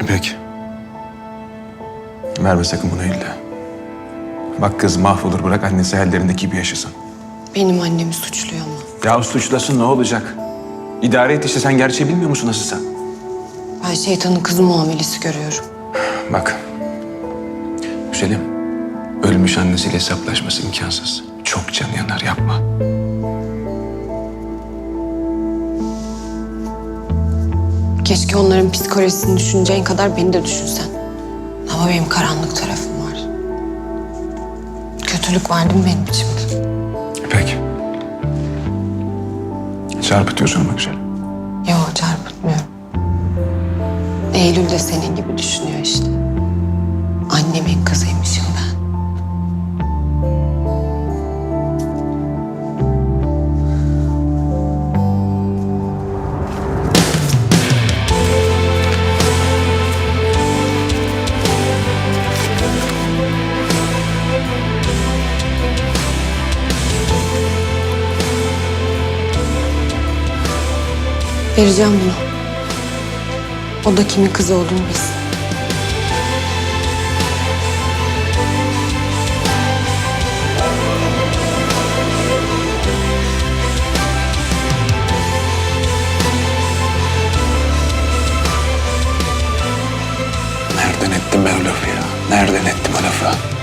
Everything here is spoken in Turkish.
İpek. Verme sakın bunu eline. Bak kız mahvolur bırak annesi ellerindeki gibi yaşasın. Benim annemi suçluyor mu? Ya suçlasın ne olacak? İdare et işte sen gerçeği bilmiyor musun nasılsa? Ben şeytanın kızı muamelesi görüyorum. Bak. Güzelim. Ölmüş annesiyle hesaplaşması imkansız. Çok can yanar yapma. Keşke onların psikolojisini düşüneceğin kadar beni de düşünsen. Ama benim karanlık tarafım var. Kötülük var değil mi benim içimde? Peki. Çarpıtıyorsun ama güzel. Yok çarpıtmıyorum. Eylül de senin gibi düşünüyor işte. Annemin kızıymışım Vereceğim bunu. O da kimin kızı olduğunu bilsin. Nereden ettim ben o lafı ya? Nereden ettim o lafı?